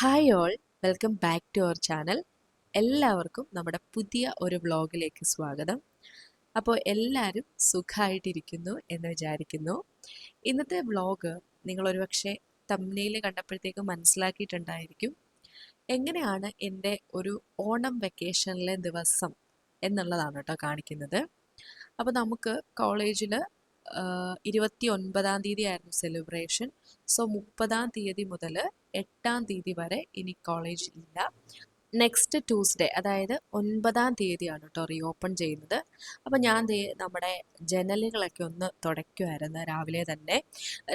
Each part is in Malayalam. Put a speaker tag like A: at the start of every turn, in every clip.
A: Hi all welcome back to our channel എല്ലാവർക്കും നമ്മുടെ പുതിയ ഒരു വ്ളോഗിലേക്ക് സ്വാഗതം. അപ്പോൾ എല്ലാവരും സുഖമായിട്ടിരിക്കുന്നു എന്ന് വിചാരിക്കുന്നു. ഇന്നത്തെ വ്ളോഗ് നിങ്ങളൊരു പക്ഷേ തമ്മിൽ കണ്ടപ്പോഴത്തേക്കും മനസ്സിലാക്കിയിട്ടുണ്ടായിരിക്കും. എങ്ങനെയാണ് എന്റെ ഒരു ഓണം വെക്കേഷനിലെ ദിവസം എന്നുള്ളതാണ് കേട്ടോ കാണിക്കുന്നത്. അപ്പോൾ നമുക്ക് കോളേജിൽ ഇരുപത്തി ഒൻപതാം തീയതി ആയിരുന്നു സെലിബ്രേഷൻ സോ മുപ്പതാം തീയതി മുതൽ എട്ടാം തീയതി വരെ ഇനി കോളേജ് ഇല്ല. നെക്സ്റ്റ് ട്യൂസ്ഡേ അതായത് ഒൻപതാം തീയതിയാണ് കേട്ടോ റീ ഓപ്പൺ ചെയ്യുന്നത്. അപ്പോൾ ഞാൻ നമ്മുടെ ജനലുകളൊക്കെ ഒന്ന് തുടയ്ക്കുമായിരുന്നു രാവിലെ തന്നെ.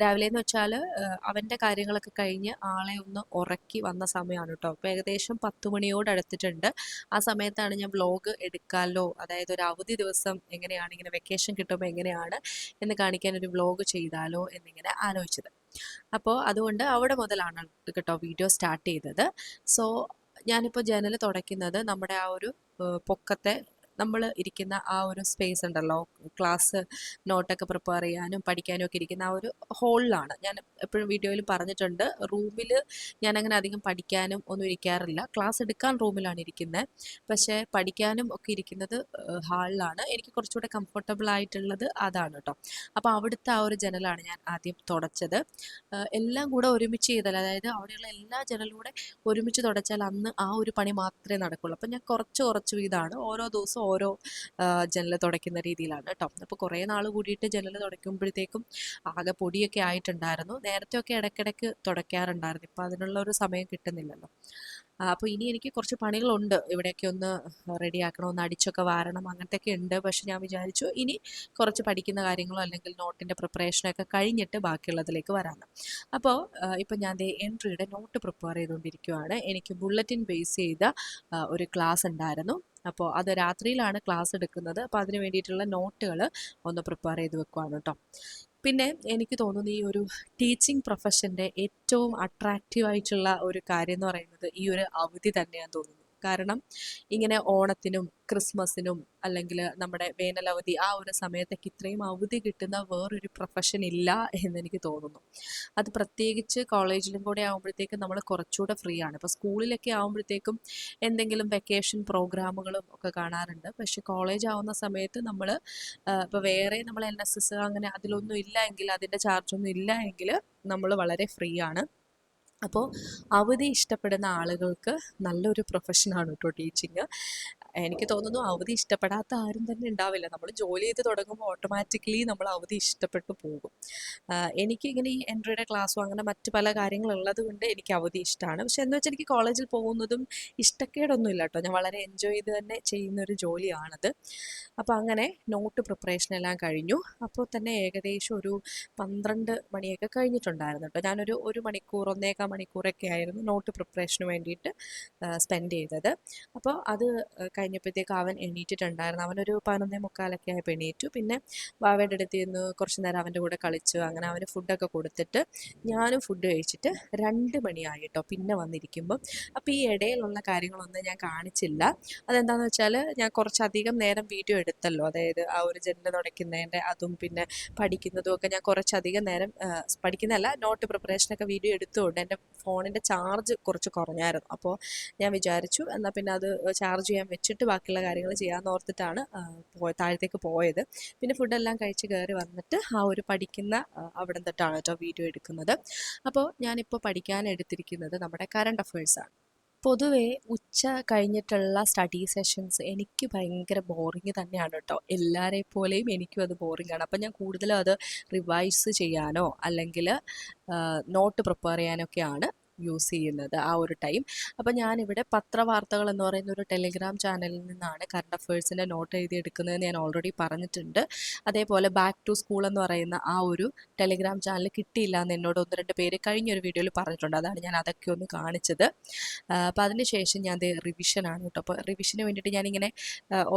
A: രാവിലെ എന്ന് വെച്ചാൽ അവന്റെ കാര്യങ്ങളൊക്കെ കഴിഞ്ഞ് ആളെ ഒന്ന് ഉറക്കി വന്ന സമയമാണ് കേട്ടോ അപ്പോൾ ഏകദേശം പത്ത് മണിയോട് അടുത്തിട്ടുണ്ട്. ആ സമയത്താണ് ഞാൻ വ്ലോഗ് എടുക്കാമല്ലോ അതായത് ഒരു അവധി ദിവസം എങ്ങനെയാണ് ഇങ്ങനെ വെക്കേഷൻ കിട്ടുമ്പോൾ എങ്ങനെയാണ് എന്ന് കാണിക്കാൻ ഒരു വ്ലോഗ് ചെയ്താലോ എന്നിങ്ങനെ ആലോചിച്ചത്. അപ്പോൾ അതുകൊണ്ട് അവിടെ മുതലാണ് കേട്ടോ വീഡിയോ സ്റ്റാർട്ട് ചെയ്തത്. സോ ഞാനിപ്പോൾ ജനൽ തുടയ്ക്കുന്നത് നമ്മുടെ ആ ഒരു പൊക്കത്തെ നമ്മൾ ഇരിക്കുന്ന ആ ഒരു സ്പേസ് ഉണ്ടല്ലോ. ക്ലാസ് നോട്ടൊക്കെ പ്രിപ്പയർ ചെയ്യാനും പഠിക്കാനും ഒക്കെ ഇരിക്കുന്ന ആ ഒരു ഹോളിലാണ് ഞാൻ എപ്പോഴും വീഡിയോയിൽ പറഞ്ഞിട്ടുണ്ട് റൂമിൽ ഞാൻ അങ്ങനെ അധികം പഠിക്കാനും ഒന്നും ഇരിക്കാറില്ല. ക്ലാസ് എടുക്കാൻ റൂമിലാണ് ഇരിക്കുന്നത് പക്ഷേ പഠിക്കാനും ഒക്കെ ഇരിക്കുന്നത് ഹാളിലാണ് എനിക്ക് കുറച്ചുകൂടെ കംഫർട്ടബിൾ ആയിട്ടുള്ളത് അതാണ് കേട്ടോ അപ്പോൾ അവിടുത്തെ ആ ഒരു ജനലാണ് ഞാൻ ആദ്യം തുടച്ചത്. എല്ലാം കൂടെ ഒരുമിച്ച് ചെയ്താൽ അതായത് അവിടെയുള്ള എല്ലാ ജനലൂടെ ഒരുമിച്ച് തുടച്ചാൽ അന്ന് ആ ഒരു പണി മാത്രമേ നടക്കുള്ളൂ. അപ്പം ഞാൻ കുറച്ച് കുറച്ച് വീതമാണ് ഓരോ ദിവസവും ഓരോ ജനൽ തുടയ്ക്കുന്ന രീതിയിലാണ് കേട്ടോ അപ്പോൾ കുറേ നാൾ കൂടിയിട്ട് ജനൽ തുടയ്ക്കുമ്പോഴത്തേക്കും ആകെ പൊടിയൊക്കെ ആയിട്ടുണ്ടായിരുന്നു. നേരത്തെ ഒക്കെ ഇടയ്ക്കിടയ്ക്ക് തുടയ്ക്കാറുണ്ടായിരുന്നു. ഇപ്പോൾ അതിനുള്ള ഒരു സമയം കിട്ടുന്നില്ലല്ലോ. അപ്പോൾ ഇനി എനിക്ക് കുറച്ച് പണികളുണ്ട്. ഇവിടെയൊക്കെ ഒന്ന് റെഡിയാക്കണം ഒന്ന് അടിച്ചൊക്കെ വാരണം അങ്ങനത്തെയൊക്കെ ഉണ്ട്. പക്ഷെ ഞാൻ വിചാരിച്ചു ഇനി കുറച്ച് പഠിക്കുന്ന കാര്യങ്ങളോ അല്ലെങ്കിൽ നോട്ടിന്റെ പ്രിപ്പറേഷനൊക്കെ കഴിഞ്ഞിട്ട് ബാക്കിയുള്ളതിലേക്ക് വരാമെന്ന്. അപ്പോൾ ഇപ്പം ഞാൻ എൻട്രിയുടെ നോട്ട് പ്രിപ്പയർ ചെയ്തുകൊണ്ടിരിക്കുകയാണ് എനിക്ക് ബുള്ളറ്റിൻ ബേസ് ചെയ്ത ഒരു ക്ലാസ് ഉണ്ടായിരുന്നു. അപ്പോൾ അത് രാത്രിയിലാണ് ക്ലാസ് എടുക്കുന്നത്. അപ്പോൾ അതിന് വേണ്ടിയിട്ടുള്ള നോട്ടുകൾ ഒന്ന് പ്രിപ്പയർ ചെയ്ത് വെക്കുവാണ് കേട്ടോ പിന്നെ എനിക്ക് തോന്നുന്നു ഈ ഒരു ടീച്ചിങ് പ്രൊഫഷന്റെ ഏറ്റവും അട്രാക്റ്റീവ് ആയിട്ടുള്ള ഒരു കാര്യം എന്ന് പറയുന്നത് ഈ ഒരു അവധി തന്നെയാണെന്ന് തോന്നുന്നു. കാരണം ഇങ്ങനെ ഓണത്തിനും ക്രിസ്മസിനും അല്ലെങ്കിൽ നമ്മുടെ വേനലവധി ആ ഒരു സമയത്തേക്ക് ഇത്രയും അവധി കിട്ടുന്ന വേറൊരു പ്രൊഫഷൻ ഇല്ല എന്ന് എനിക്ക് തോന്നുന്നു. അത് പ്രത്യേകിച്ച് കോളേജിലും കൂടെ ആകുമ്പോഴത്തേക്കും നമ്മൾ കുറച്ചുകൂടെ ഫ്രീ ആണ്. ഇപ്പോൾ സ്കൂളിലൊക്കെ ആകുമ്പോഴത്തേക്കും എന്തെങ്കിലും വെക്കേഷൻ പ്രോഗ്രാമുകളും ഒക്കെ കാണാറുണ്ട്. പക്ഷെ കോളേജ് ആവുന്ന സമയത്ത് നമ്മൾ ഇപ്പോൾ വേറെ നമ്മൾ എൻ എസ് എസ് അങ്ങനെ അതിലൊന്നും ഇല്ല എങ്കിൽ അതിന്റെ ചാർജൊന്നും ഇല്ല എങ്കിൽ നമ്മൾ വളരെ ഫ്രീ ആണ്. അപ്പോൾ അവധി ഇഷ്ടപ്പെടുന്ന ആളുകൾക്ക് നല്ലൊരു പ്രൊഫഷനാണ് കേട്ടോ ടീച്ചിങ് എനിക്ക് തോന്നുന്നു അവധി ഇഷ്ടപ്പെടാത്ത ആരും തന്നെ ഉണ്ടാവില്ല. നമ്മൾ ജോലി ചെയ്ത് തുടങ്ങുമ്പോൾ ഓട്ടോമാറ്റിക്കലി നമ്മൾ അവധി ഇഷ്ടപ്പെട്ടു പോകും. എനിക്ക് ഇങ്ങനെ ഈ എൻട്രിയുടെ ക്ലാസ്സും അങ്ങനെ മറ്റ് പല കാര്യങ്ങളുള്ളത് കൊണ്ട് എനിക്ക് അവധി ഇഷ്ടമാണ് പക്ഷെ എന്ന് വെച്ചാൽ എനിക്ക് കോളേജിൽ പോകുന്നതും ഇഷ്ടക്കേടൊന്നും ഇല്ല കേട്ടോ ഞാൻ വളരെ എൻജോയ് ചെയ്ത് തന്നെ ചെയ്യുന്ന ഒരു ജോലിയാണത്. അപ്പോൾ അങ്ങനെ നോട്ട് പ്രിപ്പറേഷൻ എല്ലാം കഴിഞ്ഞു. അപ്പോൾ തന്നെ ഏകദേശം ഒരു പന്ത്രണ്ട് മണിയൊക്കെ കഴിഞ്ഞിട്ടുണ്ടായിരുന്നു കേട്ടോ ഞാനൊരു ഒരു മണിക്കൂർ ഒന്നേകാൽ മണിക്കൂറൊക്കെ ആയിരുന്നു നോട്ട് പ്രിപ്പറേഷന് വേണ്ടിയിട്ട് സ്പെൻഡ് ചെയ്തത്. അപ്പോൾ അത് കഴിഞ്ഞപ്പോഴത്തേക്ക് അവൻ എണീറ്റിട്ടുണ്ടായിരുന്നു. അവനൊരു പതിനൊന്നേ മുക്കാലൊക്കെ ആയപ്പോൾ എണീറ്റു. പിന്നെ വാവയുടെ അടുത്ത് നിന്ന് കുറച്ച് നേരം അവന്റെ കൂടെ കളിച്ചു. അങ്ങനെ അവന് ഫുഡൊക്കെ കൊടുത്തിട്ട് ഞാനും ഫുഡ് കഴിച്ചിട്ട് രണ്ട് മണിയായിട്ടോ പിന്നെ വന്നിരിക്കുമ്പോൾ അപ്പോൾ ഈ ഇടയിലുള്ള കാര്യങ്ങളൊന്നും ഞാൻ കാണിച്ചില്ല. അതെന്താണെന്ന് വെച്ചാൽ ഞാൻ കുറച്ചധികം നേരം വീഡിയോ എടുത്തല്ലോ. അതായത് ആ ഒരു ജനൽ തുടയ്ക്കുന്നതിന്റെ അതും പിന്നെ പഠിക്കുന്നതും ഒക്കെ ഞാൻ കുറച്ചധികം നേരം പഠിക്കുന്നതല്ല നോട്ട് പ്രിപ്പറേഷനൊക്കെ വീഡിയോ എടുത്തുകൊണ്ട് എന്റെ ഫോണിന്റെ ചാർജ് കുറച്ച് കുറഞ്ഞായിരുന്നു. അപ്പോൾ ഞാൻ വിചാരിച്ചു എന്നാൽ പിന്നെ അത് ചാർജ് ചെയ്യാൻ വെച്ചിട്ട് ബാക്കിയുള്ള കാര്യങ്ങൾ ചെയ്യാമെന്ന് ഓർത്തിട്ടാണ് താഴത്തേക്ക് പോയത്. പിന്നെ ഫുഡെല്ലാം കഴിച്ച് കയറി വന്നിട്ട് ആ ഒരു പഠിക്കുന്ന അവിടെ തൊട്ടാണ് കേട്ടോ വീഡിയോ എടുക്കുന്നത്. അപ്പോൾ ഞാനിപ്പോൾ പഠിക്കാൻ എടുത്തിരിക്കുന്നത് നമ്മുടെ കറണ്ട് അഫയേഴ്സാണ് പൊതുവേ ഉച്ച കഴിഞ്ഞിട്ടുള്ള സ്റ്റഡി സെഷൻസ് എനിക്ക് ഭയങ്കര ബോറിങ് തന്നെയാണ് കേട്ടോ എല്ലാവരെ പോലെയും എനിക്കും അത് ബോറിംഗ് ആണ്. അപ്പം ഞാൻ കൂടുതലും അത് റിവൈസ് ചെയ്യാനോ അല്ലെങ്കിൽ നോട്ട് പ്രിപ്പയർ ചെയ്യാനൊക്കെയാണ് യൂസ് ചെയ്യുന്നത് ആ ഒരു ടൈം അപ്പോൾ ഞാനിവിടെ പത്രവാർത്തകൾ എന്ന് പറയുന്ന ഒരു ടെലിഗ്രാം ചാനലിൽ നിന്നാണ് കറണ്ട് അഫയേഴ്സിന്റെ നോട്ട് എഴുതി എടുക്കുന്നതെന്ന് ഞാൻ ഓൾറെഡി പറഞ്ഞിട്ടുണ്ട്. അതേപോലെ ബാക്ക് ടു സ്കൂൾ എന്ന് പറയുന്ന ആ ഒരു ടെലിഗ്രാം ചാനൽ കിട്ടിയില്ല എന്ന് എന്നോട് ഒന്ന് രണ്ട് പേര് കഴിഞ്ഞൊരു വീഡിയോയിൽ പറഞ്ഞിട്ടുണ്ട്. അതാണ് ഞാൻ അതൊക്കെ ഒന്ന് കാണിച്ചത്. അപ്പോൾ അതിന് ശേഷം ഞാൻ അത് റിവിഷനാണ് കേട്ടോ. അപ്പോൾ റിവിഷന് വേണ്ടിയിട്ട് ഞാനിങ്ങനെ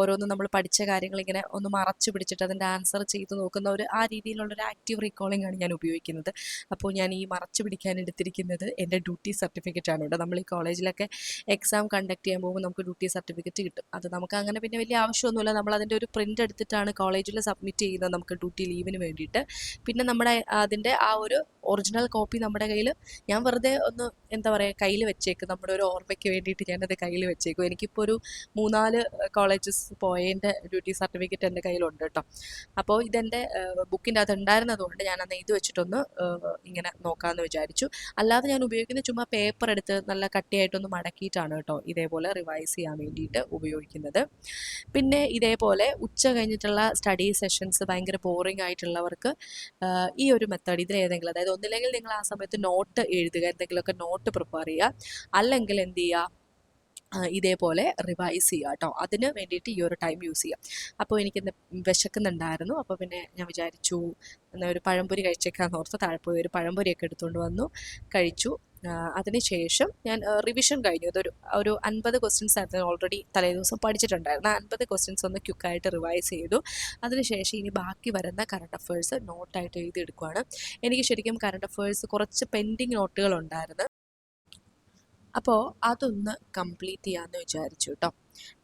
A: ഓരോന്നും നമ്മൾ പഠിച്ച കാര്യങ്ങൾ ഇങ്ങനെ ഒന്ന് മറച്ചു പിടിച്ചിട്ട് അതിന്റെ ആൻസർ ചെയ്ത് നോക്കുന്ന ഒരു ആ രീതിയിലുള്ള ഒരു ആക്റ്റീവ് റീകോളിംഗ് ആണ് ഞാൻ ഉപയോഗിക്കുന്നത്. അപ്പോൾ ഞാൻ ഈ മറച്ചു പിടിക്കാൻ എടുത്തിരിക്കുന്നത് എന്റെ ഡ്യൂട്ടി സർട്ടിഫിക്കറ്റ് ആണ് ഇവിടെ നമ്മൾ ഈ കോളേജിലൊക്കെ എക്സാം കണ്ടക്ട് ചെയ്യാൻ പോകുമ്പോൾ നമുക്ക് ഡ്യൂട്ടി സർട്ടിഫിക്കറ്റ് കിട്ടും. അത് നമുക്ക് അങ്ങനെ പിന്നെ വലിയ ആവശ്യമൊന്നുമില്ല. നമ്മൾ അതിന്റെ ഒരു പ്രിന്റ് എടുത്തിട്ടാണ് കോളേജിൽ സബ്മിറ്റ് ചെയ്യുന്നത് നമുക്ക് ഡ്യൂട്ടി ലീവിന് വേണ്ടിയിട്ട്. പിന്നെ നമ്മുടെ അതിന്റെ ആ ഒരു ഒറിജിനൽ കോപ്പി നമ്മുടെ കയ്യിൽ ഞാൻ വെറുതെ ഒന്ന് എന്താ പറയുക കയ്യിൽ വെച്ചേക്കും. നമ്മുടെ ഒരു ഓർമ്മയ്ക്ക് വേണ്ടിയിട്ട് ഞാനത് കയ്യിൽ വെച്ചേക്കും. എനിക്കിപ്പോൾ ഒരു മൂന്നാൽ കോളേജസ് പോയതിന്റെ ഡ്യൂട്ടി സർട്ടിഫിക്കറ്റ് എന്റെ കയ്യിലുണ്ട് കേട്ടോ. അപ്പോൾ ഇതെന്റെ ബുക്കിന്റെ അകത്ത് ഉണ്ടായിരുന്നതുകൊണ്ട് ഞാൻ അന്ന് ഇത് വെച്ചിട്ടൊന്ന് ഇങ്ങനെ നോക്കാമെന്ന് വിചാരിച്ചു. അല്ലാതെ ഞാൻ ഉപയോഗിക്കുന്ന ചുമ്മാ പേപ്പർ എടുത്ത് നല്ല കട്ടിയായിട്ടൊന്ന് മടക്കിയിട്ടാണ് കേട്ടോ ഇതേപോലെ റിവൈസ് ചെയ്യാൻ വേണ്ടിയിട്ട് ഉപയോഗിക്കുന്നത്. പിന്നെ ഇതേപോലെ ഉച്ച കഴിഞ്ഞിട്ടുള്ള സ്റ്റഡി സെഷൻസ് ഭയങ്കര ബോറിംഗ് ആയിട്ടുള്ളവർക്ക് ഈ ഒരു മെത്തേഡ് ഇതിലേതെങ്കിലും അതായത് ഒന്നില്ലെങ്കിൽ നിങ്ങൾ ആ സമയത്ത് നോട്ട് എഴുതുക എന്തെങ്കിലുമൊക്കെ നോട്ട് പ്രിപ്പയർ ചെയ്യുക അല്ലെങ്കിൽ എന്ത് ചെയ്യുക ഇതേപോലെ റിവൈസ് ചെയ്യുക കേട്ടോ. അതിന് വേണ്ടിയിട്ട് ഈ ഒരു ടൈം യൂസ് ചെയ്യാം അപ്പോൾ എനിക്കിന്ന് വിശക്കുന്നുണ്ടായിരുന്നു. അപ്പോൾ പിന്നെ ഞാൻ വിചാരിച്ചു എന്നാൽ ഒരു പഴംപൊരി കഴിച്ചേക്കാന്ന് ഓർത്ത് താഴെ പോയി ഒരു പഴംപൊരിയൊക്കെ എടുത്തുകൊണ്ട് വന്നു കഴിച്ചു. അതിനുശേഷം ഞാൻ റിവിഷൻ കഴിഞ്ഞു. അതൊരു ഒരു അൻപത് ക്വസ്റ്റ്യൻസ് ആയിരുന്നു. ഓൾറെഡി തലേ ദിവസം പഠിച്ചിട്ടുണ്ടായിരുന്നു. ആ അൻപത് ക്വസ്റ്റ്യൻസ് ഒന്ന് ക്യുക്കായിട്ട് റിവൈസ് ചെയ്തു. അതിനുശേഷം ഇനി ബാക്കി വരുന്ന കറണ്ട് അഫയേഴ്സ് നോട്ടായിട്ട് എഴുതിയെടുക്കുകയാണ് എനിക്ക് ശരിക്കും കറണ്ട് അഫേഴ്സ് കുറച്ച് പെൻഡിങ് നോട്ടുകൾ ഉണ്ടായിരുന്നു. അപ്പോൾ അതൊന്ന് കംപ്ലീറ്റ് ചെയ്യാമെന്ന് വിചാരിച്ചു കേട്ടോ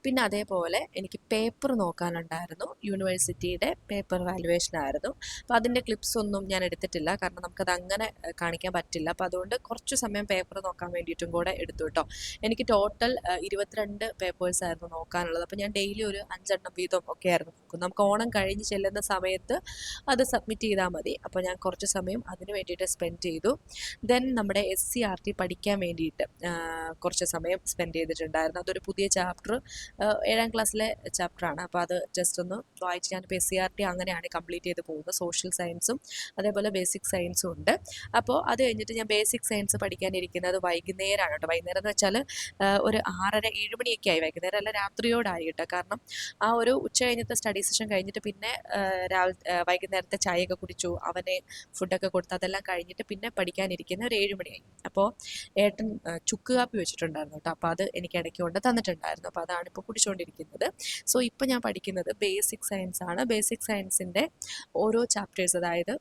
A: പിന്നെ അതേപോലെ എനിക്ക് പേപ്പർ നോക്കാനുണ്ടായിരുന്നു. യൂണിവേഴ്സിറ്റിയുടെ പേപ്പർ വാലുവേഷൻ ആയിരുന്നു. അപ്പോൾ അതിന്റെ ക്ലിപ്സ് ഒന്നും ഞാൻ എടുത്തിട്ടില്ല. കാരണം നമുക്കത് അങ്ങനെ കാണിക്കാൻ പറ്റില്ല. അപ്പോൾ അതുകൊണ്ട് കുറച്ച് സമയം പേപ്പർ നോക്കാൻ വേണ്ടിയിട്ടും കൂടെ എടുത്തു കേട്ടോ എനിക്ക് ടോട്ടൽ ഇരുപത്തിരണ്ട് പേപ്പേഴ്സ് ആയിരുന്നു നോക്കാനുള്ളത്. അപ്പോൾ ഞാൻ ഡെയിലി ഒരു അഞ്ചെണ്ണം വീതം ഒക്കെ ആയിരുന്നു നോക്കുന്നത്. നമുക്ക് ഓണം കഴിഞ്ഞ് ചെല്ലുന്ന സമയത്ത് അത് സബ്മിറ്റ് ചെയ്താൽ മതി. അപ്പോൾ ഞാൻ കുറച്ച് സമയം അതിന് വേണ്ടിയിട്ട് സ്പെൻഡ് ചെയ്തു. ദെൻ നമ്മുടെ എസ് സി ആർ ടി പഠിക്കാൻ വേണ്ടിയിട്ട് കുറച്ച് സമയം സ്പെൻഡ് ചെയ്തിട്ടുണ്ടായിരുന്നു. അതൊരു പുതിയ ചാപ്റ്റർ ഏഴാം ക്ലാസ്സിലെ ചാപ്റ്ററാണ് അപ്പോൾ അത് ജസ്റ്റ് ഒന്ന് വായിച്ച് ഞാൻ ഇപ്പോൾ എസ് സി ആർ ടി അങ്ങനെയാണ് കംപ്ലീറ്റ് ചെയ്ത് പോകുന്നത്. സോഷ്യൽ സയൻസും അതേപോലെ ബേസിക് സയൻസും ഉണ്ട്. അപ്പോൾ അത് കഴിഞ്ഞിട്ട് ഞാൻ ബേസിക് സയൻസ് പഠിക്കാനിരിക്കുന്നത് വൈകുന്നേരമാണ് കേട്ടോ. വൈകുന്നേരം എന്ന് വെച്ചാൽ ഒരു ആറര ഏഴ് മണിയൊക്കെ ആയി. വൈകുന്നേരം അല്ല രാത്രിയോടായി കേട്ടോ. കാരണം ആ ഒരു ഉച്ച കഴിഞ്ഞത്തെ സ്റ്റഡി സെഷൻ കഴിഞ്ഞിട്ട് പിന്നെ രാവിലെ വൈകുന്നേരത്തെ ചായയൊക്കെ കുടിച്ചു അവനെ ഫുഡൊക്കെ കൊടുത്ത് അതെല്ലാം കഴിഞ്ഞിട്ട് പിന്നെ പഠിക്കാനിരിക്കുന്ന ഒരു ഏഴ് മണിയായി. അപ്പോൾ ഏട്ടൻ ചുക്ക് കാപ്പി വെച്ചിട്ടുണ്ടായിരുന്നു കേട്ടോ. അപ്പോൾ അത് എനിക്ക് ഇടയ്ക്ക് കൊണ്ട് തന്നിട്ടുണ്ടായിരുന്നു. അപ്പോൾ അതാണ് ഇപ്പോൾ കുടിച്ചുകൊണ്ടിരിക്കുന്നത്. സോ ഇപ്പോൾ ഞാൻ പഠിക്കുന്നത് ബേസിക് സയൻസ് ആണ്. ബേസിക് സയൻസിന്റെ ഓരോ ചാപ്റ്റേഴ്സ് അതായത്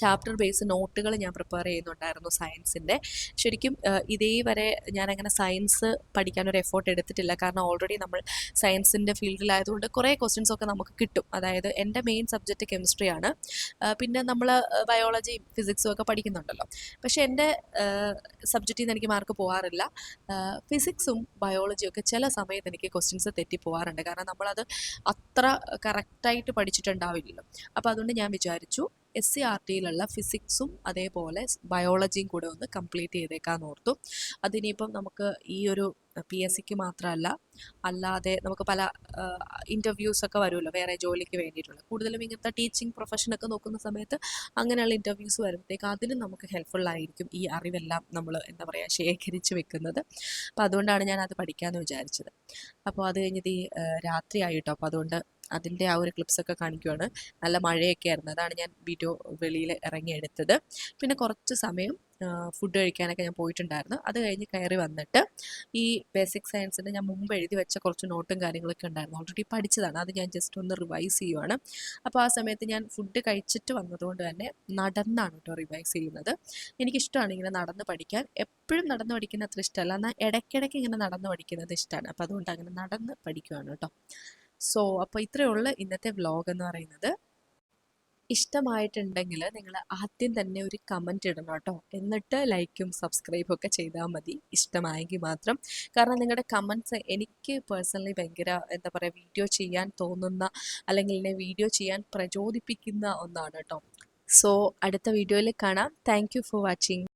A: ചാപ്റ്റർ ബേസ് നോട്ടുകൾ ഞാൻ പ്രിപ്പയർ ചെയ്യുന്നുണ്ടായിരുന്നു സയൻസിന്റെ ശരിക്കും ഇതേ വരെ ഞാനങ്ങനെ സയൻസ് പഠിക്കാൻ ഒരു എഫേർട്ട് എടുത്തിട്ടില്ല. കാരണം ഓൾറെഡി നമ്മൾ സയൻസിന്റെ ഫീൽഡിലായതുകൊണ്ട് കുറേ ക്വസ്റ്റ്യൻസ് ഒക്കെ നമുക്ക് കിട്ടും. അതായത് എന്റെ മെയിൻ സബ്ജക്റ്റ് കെമിസ്ട്രിയാണ് പിന്നെ നമ്മൾ ബയോളജിയും ഫിസിക്സും ഒക്കെ പഠിക്കുന്നുണ്ടല്ലോ. പക്ഷേ എന്റെ സബ്ജക്റ്റിൽ നിന്ന് എനിക്ക് മാർക്ക് പോകാറില്ല ഫിസിക്സും ബയോളജിയും ഒക്കെ ചില സമയത്ത് എനിക്ക് ക്വസ്റ്റ്യൻസ് തെറ്റി പോകാറുണ്ട് കാരണം നമ്മളത് അത്ര കറക്റ്റായിട്ട് പഠിച്ചിട്ടുണ്ടാവില്ലല്ലോ. അപ്പോൾ അതുകൊണ്ട് ഞാൻ വിചാരിച്ചു എസ് സി ആർ ടിയിലുള്ള ഫിസിക്സും അതേപോലെ ബയോളജിയും കൂടെ ഒന്ന് കംപ്ലീറ്റ് ചെയ്തേക്കാന്ന് ഓർത്തു അതിനിപ്പം നമുക്ക് ഈ ഒരു പി എസ് സിക്ക് മാത്രമല്ല അല്ലാതെ നമുക്ക് പല ഇന്റർവ്യൂസ് ഒക്കെ വരുമല്ലോ വേറെ ജോലിക്ക് വേണ്ടിയിട്ടുള്ള. കൂടുതലും ഇങ്ങനത്തെ ടീച്ചിങ് പ്രൊഫഷനൊക്കെ നോക്കുന്ന സമയത്ത് അങ്ങനെയുള്ള ഇന്റർവ്യൂസ് വരുമ്പോഴത്തേക്ക് അതിനും നമുക്ക് ഹെൽപ്ഫുൾ ആയിരിക്കും ഈ അറിവെല്ലാം നമ്മൾ എന്താ പറയുക ശേഖരിച്ച് വെക്കുന്നത്. അപ്പോൾ അതുകൊണ്ടാണ് ഞാൻ അത് പഠിക്കാമെന്ന് വിചാരിച്ചത്. അപ്പോൾ അത് കഴിഞ്ഞിട്ട് ഈ രാത്രിയായിട്ടോ. അപ്പോൾ അതുകൊണ്ട് അതിന്റെ ആ ഒരു ക്ലിപ്സൊക്കെ കാണിക്കുവാണ്. നല്ല മഴയൊക്കെ ആയിരുന്നു. അതാണ് ഞാൻ വീഡിയോ വെളിയിൽ ഇറങ്ങി എടുത്തത്. പിന്നെ കുറച്ച് സമയം ഫുഡ് കഴിക്കാനൊക്കെ ഞാൻ പോയിട്ടുണ്ടായിരുന്നു. അത് കഴിഞ്ഞ് കയറി വന്നിട്ട് ഈ ബേസിക് സയൻസിന്റെ ഞാൻ മുമ്പ് എഴുതി വെച്ച കുറച്ച് നോട്ടും കാര്യങ്ങളൊക്കെ ഉണ്ടായിരുന്നു. ഓൾറെഡി പഠിച്ചതാണ്. അത് ഞാൻ ജസ്റ്റ് ഒന്ന് റിവൈസ് ചെയ്യുവാണ്. അപ്പോൾ ആ സമയത്ത് ഞാൻ ഫുഡ് കഴിച്ചിട്ട് വന്നതുകൊണ്ട് തന്നെ നടന്നാണ് കേട്ടോ റിവൈസ് ചെയ്യുന്നത്. എനിക്കിഷ്ടമാണ് ഇങ്ങനെ നടന്ന് പഠിക്കാൻ. എപ്പോഴും നടന്ന് പഠിക്കുന്ന അത്ര ഇഷ്ടമല്ല. എന്നാൽ ഇടയ്ക്കിടയ്ക്ക് ഇങ്ങനെ നടന്ന് പഠിക്കുന്നത് ഇഷ്ടമാണ്. അപ്പോൾ അതുകൊണ്ട് അങ്ങനെ നടന്ന് പഠിക്കുവാണ് കേട്ടോ. സോ അപ്പോൾ ഇത്രയേ ഉള്ളൂ ഇന്നത്തെ വ്ലോഗ് എന്ന് പറയുന്നത്. ഇഷ്ടമായിട്ടുണ്ടെങ്കിൽ നിങ്ങൾ ആദ്യം തന്നെ ഒരു കമന്റ് ഇടണം കേട്ടോ. എന്നിട്ട് ലൈക്കും സബ്സ്ക്രൈബും ഒക്കെ ചെയ്താൽ മതി. ഇഷ്ടമായെങ്കിൽ മാത്രം. കാരണം നിങ്ങളുടെ കമന്റ്സ് എനിക്ക് പേഴ്സണലി ഭയങ്കര എന്താ പറയുക വീഡിയോ ചെയ്യാൻ തോന്നുന്ന അല്ലെങ്കിൽ എന്നെ വീഡിയോ ചെയ്യാൻ പ്രചോദിപ്പിക്കുന്ന ഒന്നാണ് കേട്ടോ. സോ അടുത്ത വീഡിയോയിൽ കാണാം. Thank for watching